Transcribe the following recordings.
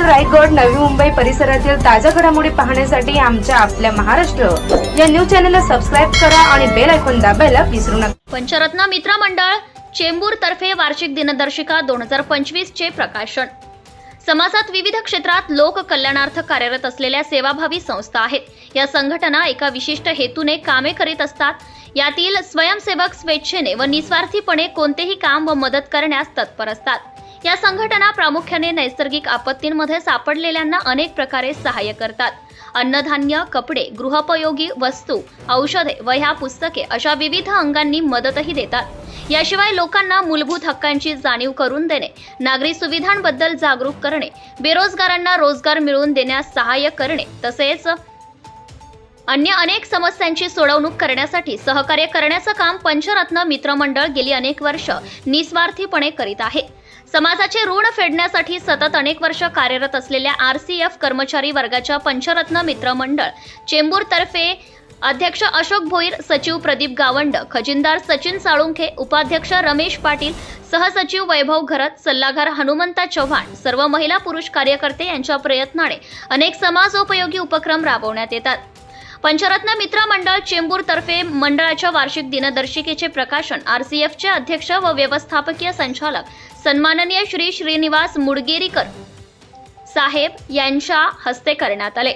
रायगड नवी मुंबई परिसरातील ताज्या घडामोडी पाहण्यासाठी आमच्या आपल्या महाराष्ट्र या न्यूज चॅनलला सबस्क्राईब करा आणि बेल ऐकून दाबायला विसरू नका. पंचरत्न मित्र मंडळ चेंबूर तर्फे वार्षिक दिनदर्शिका दोन हजार पंचवीस चे प्रकाशन. समाजात विविध क्षेत्रात लोककल्याणार्थ कार्यरत असलेल्या सेवाभावी संस्था आहेत. या संघटना एका विशिष्ट हेतूने कामे करीत असतात. यातील स्वयंसेवक स्वेच्छेने व निस्वार्थीपणे कोणतेही काम व मदत करण्यास तत्पर असतात. या संघटना प्रामुख्याने नैसर्गिक आपत्तींमध्ये सापडलेल्यांना अनेक प्रकारे सहाय्य करतात. अन्नधान्य कपडे गृहोपयोगी वस्तू औषधे वह्या पुस्तके अशा विविध अंगांनी मदतही देतात. याशिवाय लोकांना मूलभूत हक्कांची जाणीव करून देणे नागरी सुविधांबद्दल जागरूक करणे बेरोजगारांना रोजगार मिळवून देण्यास सहाय्य करणे तसेच अन्य अनेक समस्यांची सोडवणूक करण्यासाठी सहकार्य करण्याचं काम पंचरत्न मित्रमंडळ गेली अनेक वर्ष निस्वार्थीपणे करीत आहे. समाजाचे ऋण फेडण्यासाठी सतत अनेक वर्ष कार्यरत असलेल्या आर सी एफ कर्मचारी वर्गाच्या पंचरत्न मित्रमंडळ चेंबूरतर्फे अध्यक्ष अशोक भोईर सचिव प्रदीप गावंड खजिनदार सचिन साळुंखे उपाध्यक्ष रमेश पाटील सहसचिव वैभव घरत सल्लागार हनुमंता चव्हाण सर्व महिला पुरुष कार्यकर्ते यांच्या प्रयत्नाने अनेक समाजोपयोगी उपक्रम राबवण्यात येतात. पंचरत्न मित्र मंडळ चेंबूर तर्फे मंडळाच्या वार्षिक दिनदर्शिकेचे प्रकाशन आरसीएफचे अध्यक्ष व व्यवस्थापकीय संचालक सन्माननीय श्री श्रीनिवास मुडगेरीकर साहेब यांच्या हस्ते करण्यात आले.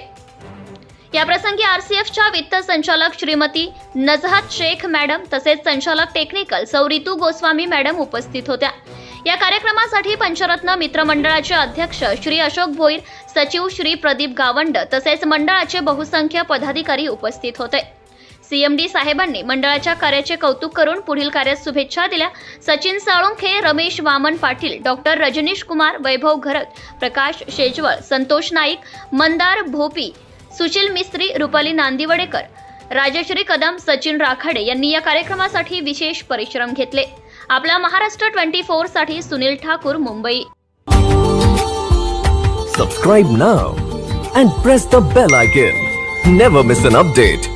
याप्रसंगी आरसीएफच्या वित्त संचालक श्रीमती नजहत शेख मॅडम तसेच संचालक टेक्निकल सौरितू गोस्वामी मॅडम उपस्थित होत्या. या कार्यक्रमासाठी पंचरत्न मित्रमंडळाचे अध्यक्ष श्री अशोक भोईर सचिव श्री प्रदीप गावंड तसेच मंडळाचे बहुसंख्य पदाधिकारी उपस्थित होते. सीएमडी साहेबांनी मंडळाच्या कार्याचे कौतुक करून पुढील कार्यात शुभेच्छा दिल्या. सचिन साळुंखे रमेश वामन पाटील डॉक्टर रजनीश कुमार वैभव घरत प्रकाश शेजवळ संतोष नाईक मंदार भोपी सुशील मिस्त्री रुपाली नांदिवडेकर राजश्री कदम सचिन राखाडे यांनी या कार्यक्रमासाठी विशेष परिश्रम घेतले. आपला महाराष्ट्र ट्वेंटी फोरसाठी सुनील ठाकूर मुंबई. सबस्क्राईब ना and press the bell icon never miss an update